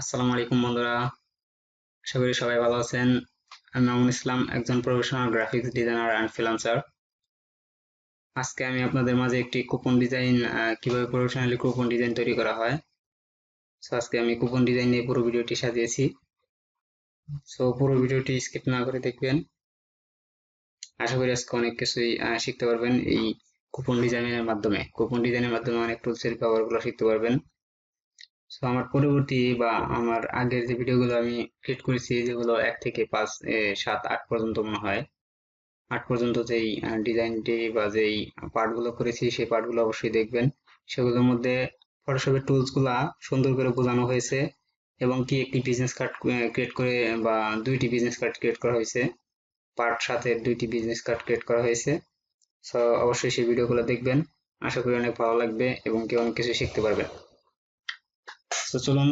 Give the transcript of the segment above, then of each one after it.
আসসালামু আলাইকুম বন্ধুরা। আশা করি সবাই ভালো আছেন। আমি মামুন ইসলাম, একজন professional graphics designer and freelancer আজকে আমি আপনাদের মাঝে একটি কুপন ডিজাইন কীভাবে প্রফেশনালি কুপন ডিজাইন তৈরি করা হয়। সো আজকে আমি কুপন ডিজাইন নিয়ে পুরো ভিডিওটি সাজিয়েছি। সো পুরো ভিডিওটি স্কিপ না করে দেখবেন। আশা করি আজকে অনেক কিছুই শিখতে পারবেন এই কুপন ডিজাইনের মাধ্যমে। কুপন ডিজাইনের মাধ্যমে অনেক টুলসের ব্যবহারগুলো শিখতে পারবেন। সো আমার পরবর্তী বা আমার আগের যে ভিডিওগুলো আমি ক্রিয়েট করেছি, যেগুলো এক থেকে পাঁচ সাত, আট পর্যন্ত মনে হয়, আট পর্যন্ত যেই ডিজাইনটি বা যেই পার্টগুলো করেছি, সেই পার্টগুলো অবশ্যই দেখবেন। সেগুলোর মধ্যে ফটোশপের টুলসগুলা সুন্দর করে বোঝানো হয়েছে এবং কি একটি বিজনেস কার্ড ক্রিয়েট করে, বা দুইটি বিজনেস কার্ড ক্রিয়েট করা হয়েছে পার্ট সাথে দুইটি বিজনেস কার্ড ক্রিয়েট করা হয়েছে। সো অবশ্যই সেই ভিডিওগুলো দেখবেন। আশা করি অনেক ভালো লাগবে এবং কেউ অনেক কিছু শিখতে পারবেন। তো চলুন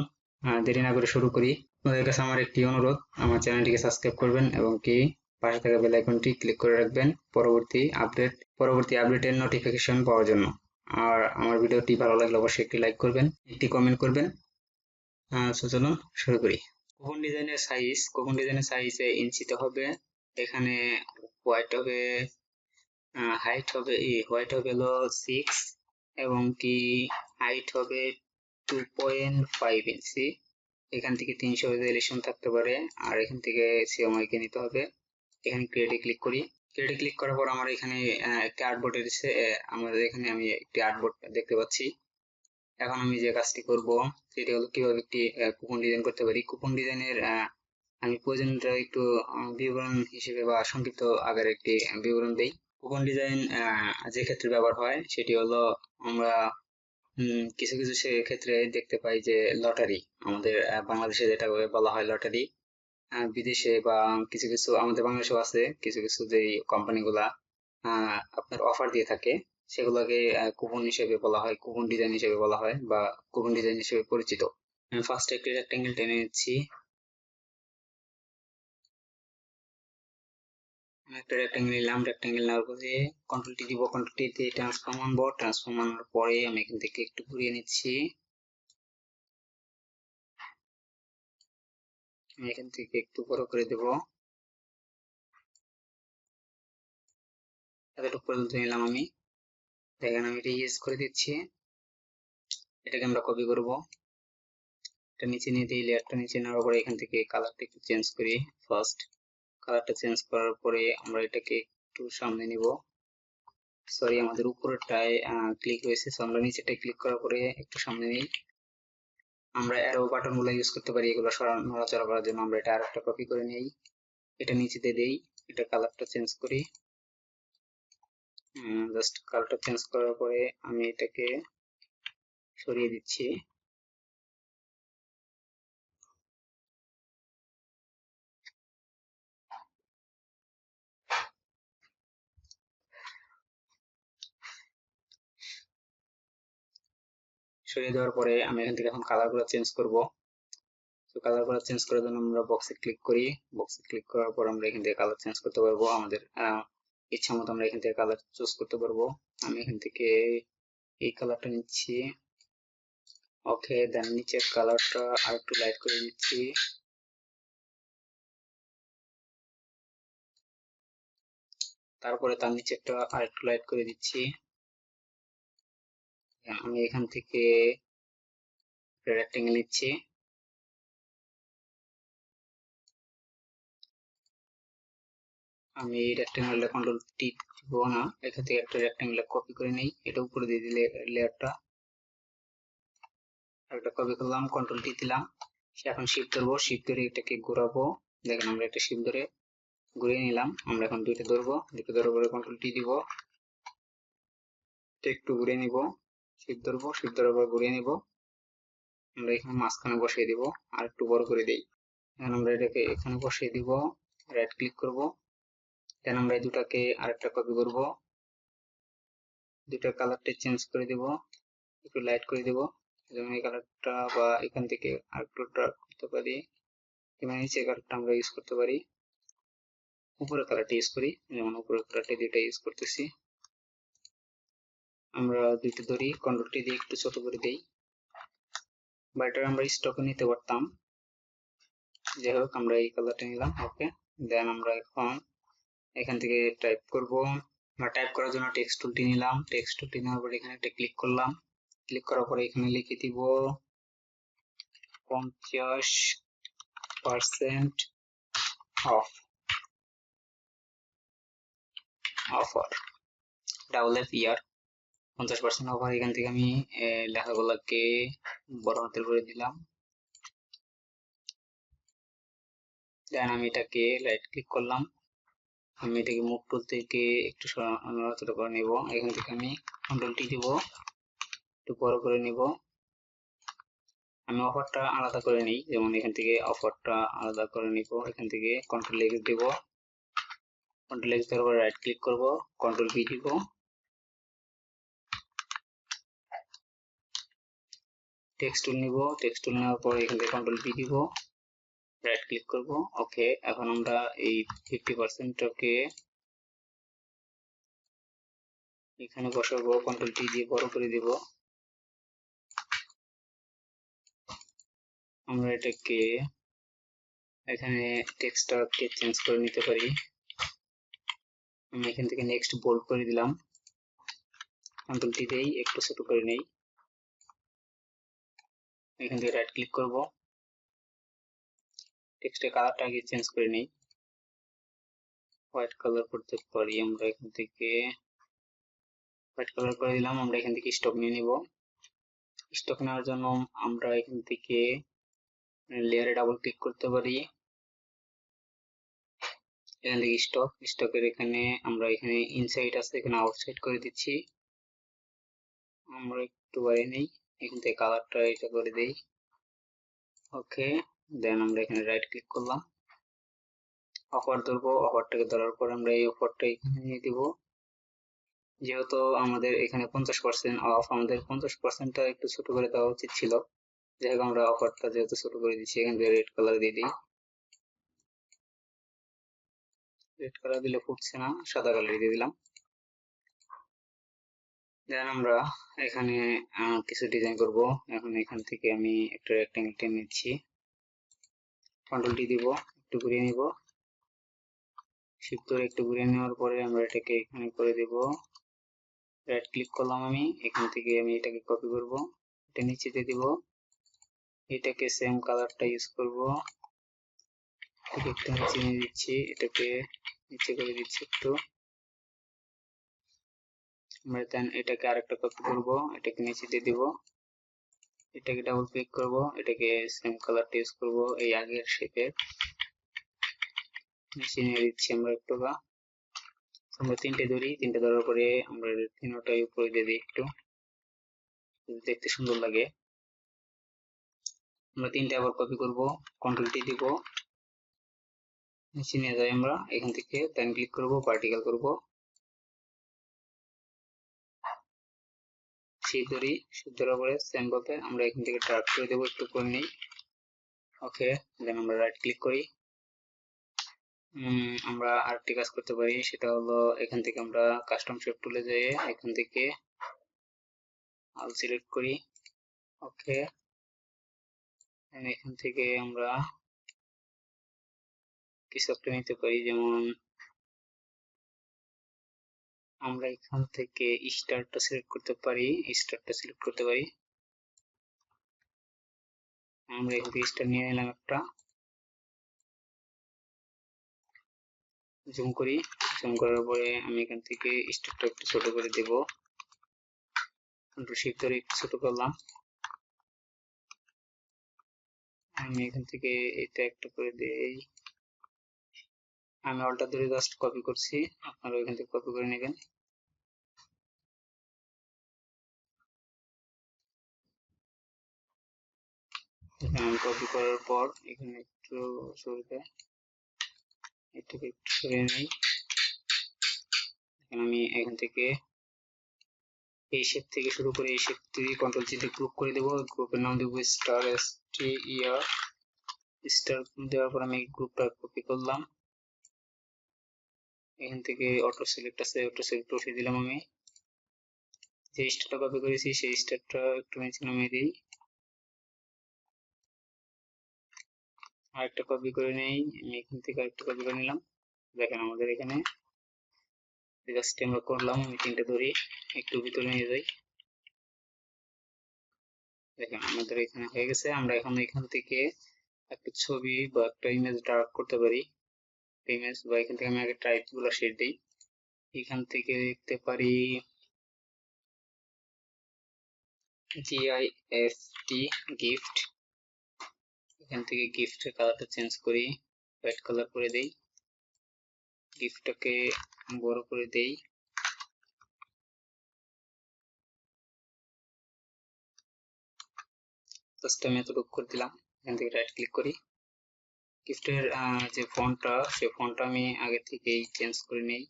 দেরি না করে শুরু করি। আপনাদের কাছে আমার একটি অনুরোধ, আমার চ্যানেলটিকে সাবস্ক্রাইব করবেন এবং কি পাশে থাকা বেল আইকনটি ক্লিক করে রাখবেন পরবর্তী আপডেট পরবর্তী আপডেটের নোটিফিকেশন পাওয়ার জন্য। আর আমার ভিডিওটি ভালো লাগলে অবশ্যই একটি লাইক করবেন, একটি কমেন্ট করবেন। তো চলুন শুরু করি। কোকন ডিজাইনের সাইজ কোকন ডিজাইনের সাইজে ইঞ্চিতে হবে? এখানে হোয়াইট হবে হাইট হবে হোয়াইট হবে হলো সিক্স এবং কি হাইট হবে টু পয়েন্ট ফাইভ ইঞ্চি এখান থেকে তিনশো রেজলিউশন থাকতে পারে, আর এখান থেকে সিএমআই কে নিতে হবে। এখানে ক্রিয়েটে ক্লিক করি। ক্রিয়েটে ক্লিক করার পর আমার এখানে একটি আর্টবোর্ড এসেছে। আমাদের এখানে আমি একটি আর্টবোর্ড দেখতে পাচ্ছি। এখন আমি যে কাজটি করব, সেটি হলো কীভাবে একটি কুপন ডিজাইন করতে পারি। কুপন ডিজাইনের আমি প্রয়োজনটা একটু বিবরণ হিসেবে বা সংক্ষিপ্ত আকারে একটি বিবরণ দেই। কুপন ডিজাইন যে ক্ষেত্রে ব্যবহার হয়, সেটি হলো আমরা কিছু কিছু ক্ষেত্রে দেখতে পাই যে লটারি, আমাদের বাংলাদেশে যেটা বলা হয় লটারি বিদেশে বা কিছু কিছু, আমাদের বাংলাদেশেও আছে, কিছু কিছু যে কোম্পানিগুলা আপনার অফার দিয়ে থাকে, সেগুলোকে কুপন হিসেবে বলা হয়, কুপন ডিজাইন হিসেবে বলা হয় বা কুপন ডিজাইন হিসেবে পরিচিত। ফার্স্ট একটি রেক্টেঙ্গেল টেনে নিচ্ছি। একটা রেক্টেঙ্গেল নিলাম রেক্টেঙ্গেল নেওয়ার পরে কন্ট্রোল টি দিব কন্ট্রোল টি দিয়ে ট্রান্সফর্ম আনব ট্রান্সফর্ম আনার পরে আমি এখান থেকে একটু ঘুরিয়ে নিচ্ছি। এখান থেকে একটু বড় করে দেব। এতটুকু পর্যন্ত নিলাম আমি। দেখেন, আমি এটা ইউজ করে দিচ্ছি। এটাকে আমরা কপি করব। এটা নিচে নিয়ে দিই লেয়ারটা নিচে নেওয়ার পরে এখান থেকে কালারটা একটু চেঞ্জ করি ফার্স্ট কালারটা চেঞ্জ করার পরে আমরা এটাকে একটু সামনে নিব। সরি আমাদের উপরেরটায় ক্লিক হয়েছে সো আমরা নিচেটায় ক্লিক করার পরে একটু সামনে নিই। আমরা অ্যারো বাটনগুলো ইউজ করতে পারি, এগুলো নড়াচড়া করার জন্য আমরা এটা আরেকটা কপি করে নেই। এটা নিচেতে দেই, এটা কালারটা চেঞ্জ করি। জাস্ট কালারটা চেঞ্জ করার পরে আমি এটাকে সরিয়ে দিচ্ছি। সরিয়ে দেওয়ার পরে আমি এখান থেকে এখন কালারগুলো চেঞ্জ করব। তো কালারগুলো চেঞ্জ করার জন্য আমরা বক্সে ক্লিক করি। বক্সে ক্লিক করার পর আমরা এখান থেকে কালার চেঞ্জ করতে পারব। আমাদের ইচ্ছা মতো আমরা এখান থেকে কালার চুজ করতে পারব। আমি এখান থেকে এই কালারটা নিচ্ছি। ওকে দেন নিচের কালারটা আর একটু লাইট করে নিচ্ছি। তারপরে তার নিচেরটা আর একটু লাইট করে দিচ্ছি। আমি এখান থেকে রেক্টেঙ্গেল নিচ্ছি। আমি এই রেক্টেঙ্গেলটা কন্ট্রোল টি দিব না, এখান থেকে একটা রেক্টেঙ্গেল কপি করে নেই, এটা উপরে দিয়ে দিলে লেয়ারটা একটা কপি করলাম কন্ট্রোল টি দিলাম এখন শিফট ধরবো শিফট ধরে এটাকে ঘোরাবো। দেখেন আমরা একটা শিফট ধরে ঘুরিয়ে নিলাম, আমরা এখন দুইটা ধরবো দুটো ধরার পরে কন্ট্রোল টি দিব। একটু ঘুরিয়ে নিব। শিপ ধরবো শিপ ধরার পর ঘুরিয়ে নিব। আমরা এখানে মাঝখানে বসিয়ে দিব, আর একটু বড় করে দিই। এখন আমরা এটাকে এখানে বসিয়ে দিব রাইট ক্লিক করব। দেন আমরা দুটাকে আরেকটা কপি করব। দুটার কালারটা চেঞ্জ করে দিব, একটু লাইট করে দিব। যেমন এই কালারটা বা এখান থেকে আরেকটু ডার্ক করতে পারি, কিংবা নিচে কালারটা আমরা ইউজ করতে পারি। উপরে কালারটা ইউজ করি, যেমন উপরের কালারটা দুইটা ইউজ করতেছি। আমরা দুইটা ধরি কন্ট্রোলটি দিয়ে একটু ছোট করে দেই। বা এটা আমরা স্টকে নিতে পারতাম। যাই হোক, আমরা এই কালারটা নিলাম ওকে দেন আমরা এখন এখান থেকে টাইপ করব। আমরা টাইপ করার জন্য টেক্সট টুলটি নিলাম। টেক্সট টুলটি নেওয়ার পরে এখানে একটা ক্লিক করলাম। ক্লিক করার পরে এখানে লিখে দিব পঞ্চাশ percent off offer double F year পঞ্চাশ পার্সেন্ট অফার এখান থেকে আমি লেখাগুলোকে বড় হাতের করে দিলাম। দেন আমি এটাকে রাইট ক্লিক করলাম। আমি এটাকে মুখ টুল থেকে একটু নড়াচড়া করে নিব। এখান থেকে আমি কন্ট্রোল টি দিব, একটু বড় করে নিব। আমি অফারটা আলাদা করে নিই, যেমন এখান থেকে অফারটা আলাদা করে নিব। এখান থেকে কন্ট্রোল এক্স দিব। কন্ট্রোল এক্স দেওয়ার পর রাইট ক্লিক করব কন্ট্রোল পি দিব। টেক্সট টুল নিব। টেক্সট টুল নেওয়ার পর এখান কন্ট্রোল পি দিব। রাইট ক্লিক করব। ওকে এখন আমরা এই ফিফটি পার্সেন্টটাকে এখানে বসাবো কন্ট্রোল টি দিয়ে বড় করে দিব। আমরা এটাকে এখানে টেক্সটটাকে চেঞ্জ করে নিতে পারি। আমি এখান থেকে নেক্সট বোল্ড করে দিলাম। কন্ট্রোল টি দেই একটু ছোট করে নেই। এখান থেকে রাইট ক্লিক করব। টেক্সটের কালারটা আগে চেঞ্জ করে নেই। হোয়াইট কালার করতে পারি আমরা এখান থেকে। হোয়াইট কালার করে দিলাম, আমরা এখান থেকে স্টক নিয়ে নিব। স্টক নেওয়ার জন্য আমরা এখান থেকে লেয়ারে ডাবল ক্লিক করতে পারি। এখান থেকে স্টক স্টকের এখানে আমরা এখানে ইনসাইড আছে, এখানে আউটসাইড করে দিচ্ছি। আমরা একটু বাইরে নেই। এখান থেকে কালারটা এটা করে দেই। ওকে দেন আমরা এখানে রাইট ক্লিক করলাম। অফার ধরবো অফারটাকে ধরার পর আমরা এই অফারটা এখানে নিয়ে দিব। যেহেতু আমাদের এখানে পঞ্চাশ পার্সেন্ট অফ আমাদের পঞ্চাশ পার্সেন্টটা একটু ছোট করে দেওয়া উচিত ছিল। যাই হোক, আমরা অফারটা যেহেতু ছোট করে দিচ্ছি, এখান থেকে রেড কালার দিয়ে দিই। রেড কালার দিলে ফুটছে না, সাদা কালার দিয়ে দিলাম। দেন আমরা এখানে কিছু ডিজাইন করব। এখন এখান থেকে আমি একটা রেক্টেঙ্গেল টেনে নিচ্ছি। কন্ট্রোল টি দিব, একটু ঘুরিয়ে নিব। শিফট ধরে একটু ঘুরিয়ে নেওয়ার পরে আমরা এটাকে এখানে করে দেব। রাইট ক্লিক করলাম আমি, এখান থেকে আমি এটাকে কপি করব। এটা নিচে দিয়ে দিব। এটাকে সেম কালারটা ইউজ করব। একটু নিচে নিয়ে দিচ্ছি, এটাকে নিচে করে দিচ্ছি একটু। আমরা দেন এটাকে আরেকটা কপি করব, এটাকে নিচে দিয়ে দিব। এটাকে ডাবল ক্লিক করব, এটাকে সেম কালারটা ইউজ করব, এই আগের শেপের নিচে নিয়ে দিচ্ছি আমরা একটু বা। আমরা তিনটে ধরি, তিনটে ধরার পরে আমরা তিনটাই উপরে দিয়ে দিই একটু। দেখতে সুন্দর লাগে। আমরা তিনটে আবার কপি করব কন্ট্রোল টি দিব। নিচে নিয়ে যাই আমরা, এখান থেকে দেন ক্লিক করব পার্টিকেল করব। শিপ ধরি ধরার পরে সেম ভাবে আমরা এখান থেকে ড্রাগ করে দেবো, একটু করে নিই। ওকে দেন আমরা রাইট ক্লিক করি। আমরা আর আরেকটি কাজ করতে পারি, সেটা হলো এখান থেকে আমরা কাস্টম শেপ টুলে যেয়ে এখান থেকে আল সিলেক্ট করি। ওকে এখান থেকে আমরা কিছু একটা নিতে পারি, যেমন আমরা এখান থেকে স্টারটা সিলেক্ট করতে পারি, স্টারটা সিলেক্ট করতে পারি। আমরা এখান থেকে স্টার নিয়ে নিলাম একটা। জুম করি জুম করার পরে আমি এখান থেকে স্টারটা একটু ছোট করে দেব। কন্ট্রোল শিফট ধরে একটু ছোট করলাম। আমি এখান থেকে এটা একটা করে দেই। আমি অল্টার ধরে জাস্ট কপি করছি। আপনারা এখান থেকে কপি করে নেবেন। কপি করার পর এখানে একটু সরিয়ে এটাকে একটু সরিয়ে নিই। আমি এখান থেকে এই শেপ থেকে শুরু করে এই শেপ থেকে কন্ট্রোল চিতে গ্রুপ করে দেবো। গ্রুপের নাম দেবো star S T year star দেওয়ার পর আমি গ্রুপটা কপি করলাম। এখান থেকে অটো সিলেক্ট আছে অটো সিলেক্ট উঠিয়ে দিলাম আমি। যে স্টারটা কপি করেছি, সেই স্টারটা একটু নিচে নামিয়ে দিই। আরেকটা কপি করে নেই। আমি এখান থেকে আরেকটা কপি করে নিলাম। দেখেন আমাদের এখানে জাস্ট আমরা করলাম, আমি তিনটে ধরি, একটু ভিতরে নিয়ে যাই। দেখেন আমাদের এখানে হয়ে গেছে। আমরা এখন এখান থেকে একটা ছবি বা একটা ইমেজ ড্রাগ করতে পারি। ইমেজ বা এখান থেকে আমি আগে টাইপগুলো সেট দিই। এখান থেকে দেখতে পারি জিআইএফটি গিফট এখান থেকে গিফটের কালারটা চেঞ্জ করি হোয়াইট কালার করে দেই। গিফটটাকে বড় করে দেই। জাস্ট আমি এতটুকু করে দিলাম, এখান থেকে রাইট ক্লিক করি। গিফটের যে ফন্টটা সেই ফন্টটা আমি আগে থেকেই চেঞ্জ করে নেই।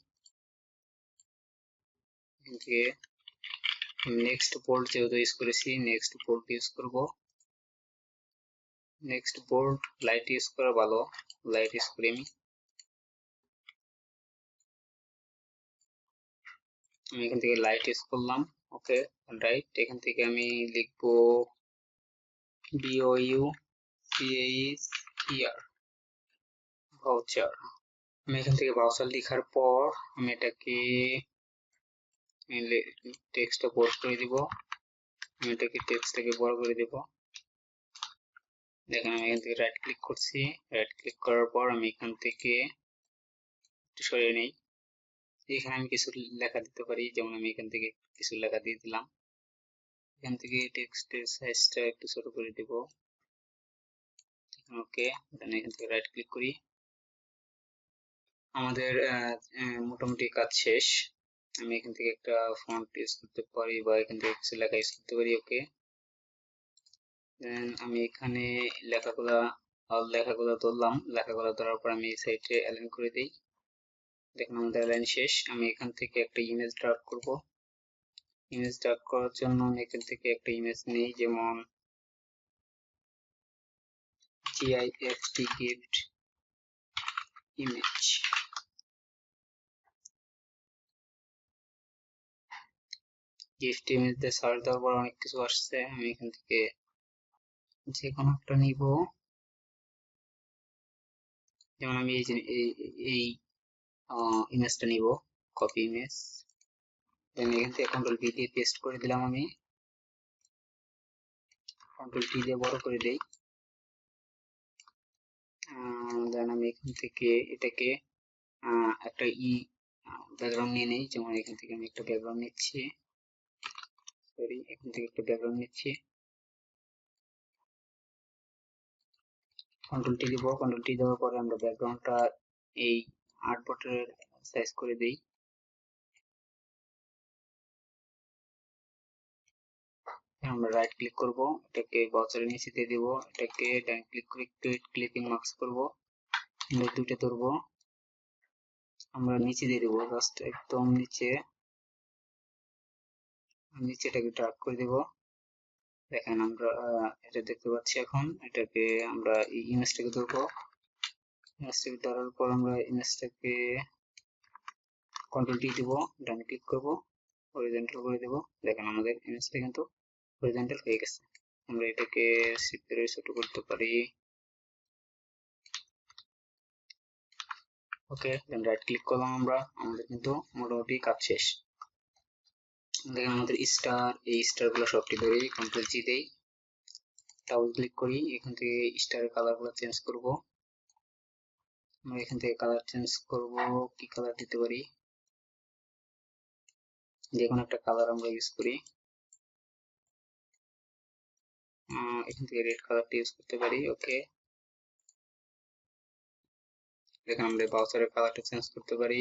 এখান থেকে নেক্সট বোল্ড যেহেতু ইউজ করেছি নেক্সট বোল্ড ইউজ করব। নেক্সট বোল্ড লাইট ইউজ করা ভালো লাইট ইউজ করি আমি আমি এখান থেকে লাইট ইউজ করলাম ওকে রাইট এখান থেকে আমি লিখব বিওইউ সিএইচ ইয়ার ভাউচার আমি এখান থেকে ভাউচার লেখার পর আমি এটাকে টেক্সটটা বোল্ড করে দিব, আমি এটাকে টেক্সটটাকে বড় করে দেব। দেখেন, আমি এখান থেকে রাইট ক্লিক করছি। রাইট ক্লিক করার পর আমি এখান থেকে একটু সরিয়ে নেই। এখানে আমি কিছু লেখা দিতে পারি, যেমন আমি এখান থেকে কিছু লেখা দিয়ে দিলাম। এখান থেকে টেক্সটের সাইজটা একটু ছোট করে দেব। ওকে এখান থেকে রাইট ক্লিক করি। আমাদের মোটামুটি কাজ শেষ। আমি এখান থেকে একটা ফন্ট ইউজ করতে পারি বা এখান থেকে কিছু লেখা ইউজ করতে পারি ওকে আমি এখানে লেখাগুলা লেখাগুলো ধরলাম লেখাগুলো ধরার পর আমি সাইডে অ্যালাইন করে দিই। দেখুন আমাদের অ্যালাইন শেষ। আমি এখান থেকে একটা ইমেজ ড্রাগ করব। ইমেজ ড্রাগ করার জন্য আমি এখান থেকে একটা ইমেজ নেই, যেমন GIFT gift image gift image দিয়ে সার্চ দেওয়ার পর অনেক কিছু আসছে। আমি এখান থেকে যে কোনো একটা নিব। যেমন আমি এই এই ইমেজটা নিব কপি ইমেজ দেন এখান থেকে কন্ট্রোল ভি দিয়ে পেস্ট করে দিলাম আমি। কন্ট্রোল টি দিয়ে বড় করে দেই। দেন আমি এখান থেকে এটাকে একটা ই ব্যাকগ্রাউন্ড নিয়ে নেই। যেমন এখান থেকে আমি একটা ব্যাকগ্রাউন্ড নিচ্ছি। সরি এখান থেকে একটা ব্যাকগ্রাউন্ড নিচ্ছি। কন্ট্রোল টি দিব কন্ট্রোল টি দেওয়ার পরে আমরা ব্যাকগ্রাউন্ডটা এই আট বটের সাইজ করে দেই। আমরা রাইট ক্লিক করব, এটাকে বাউচারের নিচে দিয়ে দিব, এটাকে ডান ক্লিক করে ক্লিপিং মার্কস করব আমরা দুটো ধরব। আমরা নিচে দিয়ে দেব জাস্ট একদম নিচে নিচে এটাকে ড্রাগ করে দেব। দেখেন আমরা এটা দেখতে পাচ্ছি এখন, এটাকে আমরা এই ইমেজটাকে ধরবো। ইমেজটাকে ধরার পর আমরা ইমেজটাকে কন্ট্রোল টি দিব, ডান ক্লিক করব হরিজন্টাল করে দেব। দেখেন আমাদের ইমেজটা কিন্তু হরিজন্টাল হয়ে গেছে। আমরা এটাকে শিফটের ছোট করতে পারি। ওকে দেন রাইট ক্লিক করলাম আমরা, আমাদের কিন্তু মোটামুটি কাজ শেষ। দেখেন আমাদের স্টার এই স্টারগুলো সবটি ধরে কন্ট্রোল জি দেই। ডাবল ক্লিক করি, এখান থেকে স্টারের কালারগুলো চেঞ্জ করব। আমরা এখান থেকে কালার চেঞ্জ করব, কি কালার দিতে পারি? যে কোনো একটা কালার আমরা ইউজ করি। এখান থেকে রেড কালারটা ইউজ করতে পারি ওকে দেখেন আমরা বাউচারের কালারটা চেঞ্জ করতে পারি।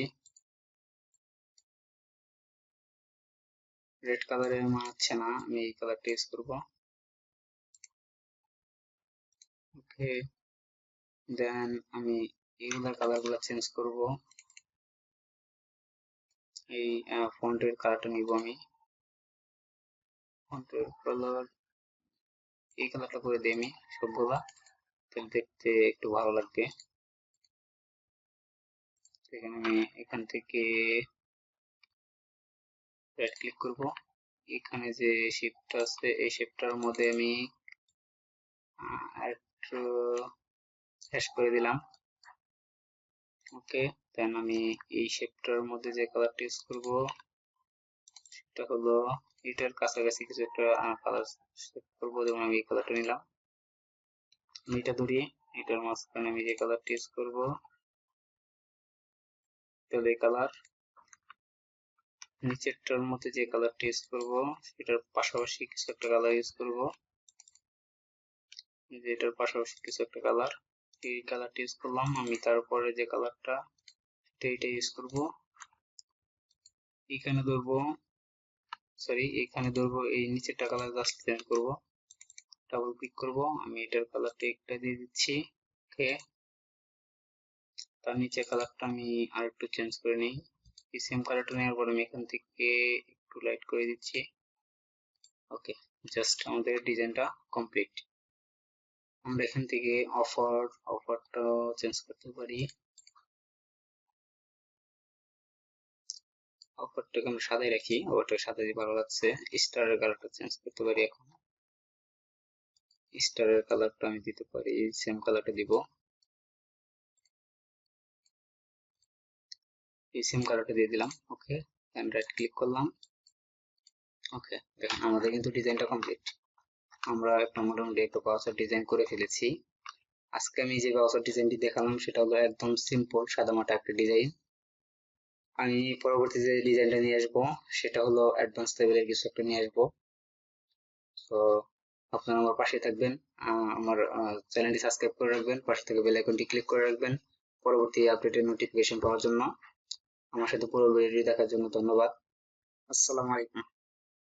রেড কালারে মানাচ্ছে না, আমি এই কালারটা ইউজ করব। ওকে দেন আমি এগুলার কালারগুলো চেঞ্জ করব। এই ফন্টের কালারটা নিব আমি। ফন্টের কালার এই কালারটা করে দিই আমি সবগুলা, তাহলে দেখতে একটু ভালো লাগবে। এখানে আমি, এখান থেকে রাইট ক্লিক করব। এখানে যে শেপটা আছে, এই শেপটার মধ্যে আমি একটু শেষ করে দিলাম। ওকে দেন আমি এই শেপটার মধ্যে যে কালারটা ইউজ করব, সেটা হলো এটার কাছাকাছি কিছু একটা কালার সেট করব, যেমন আমি এই কালারটা নিলাম। এটা ধরি, এটার মাঝখানে আমি যে কালারটা ইউজ করব, তাহলে কালার নিচেরটার মধ্যে যে কালারটা ইউজ করব সেটার পাশাপাশি কিছু একটা কালার ইউজ করব। যে এটার পাশাপাশি কিছু একটা কালার এই কালারটা ইউজ করলাম, আমি তারপরে যে কালারটা এটা ইউজ করব। এখানে ধরবো সরি এখানে ধরবো, এই নিচেরটা কালার জাস্ট চেঞ্জ করব। ডাবল ক্লিক করব, আমি এটার কালারটা একটা দিয়ে দিচ্ছি ওকে তার নিচে কালারটা আমি আর একটু চেঞ্জ করে নিই। এই সেম কালারটা নেওয়ার পর আমি এখান থেকে একটু লাইট করে দিচ্ছি। ওকে জাস্ট আমাদের ডিজাইনটা কমপ্লিট আমরা এখান থেকে অফার অফারটা চেঞ্জ করতে পারি। অফারটাকে আমরা সাদাই রাখি অফারটা সাদাই ভালো লাগছে। স্টারের কালারটা চেঞ্জ করতে পারি এখন। স্টারের কালারটা আমি দিতে পারি সেম কালারটা দিব। এই সেম কালারটা দিয়ে দিলাম ওকে দেন রাইট ক্লিক করলাম ওকে দেখেন আমাদের কিন্তু ডিজাইনটা কমপ্লিট আমরা একটা মোটামুটি একটা ব্রাউজার ডিজাইন করে ফেলেছি। আজকে আমি যে ব্রাউজার ডিজাইনটি দেখালাম, সেটা হলো একদম সিম্পল সাদামাটা একটা ডিজাইন আমি পরবর্তী যে ডিজাইনটা নিয়ে আসব, সেটা হলো অ্যাডভান্স লেভেলের কিছু একটা নিয়ে আসব। তো আপনারা আমার পাশে থাকবেন আমার চ্যানেলটি সাবস্ক্রাইব করে রাখবেন, পাশে থেকে বেল আইকনটি ক্লিক করে রাখবেন, পরবর্তী আপডেটের নোটিফিকেশন পাওয়ার জন্য। আমার সাথে পুরো ভিডিওটি দেখার জন্য ধন্যবাদ। আসসালামু আলাইকুম।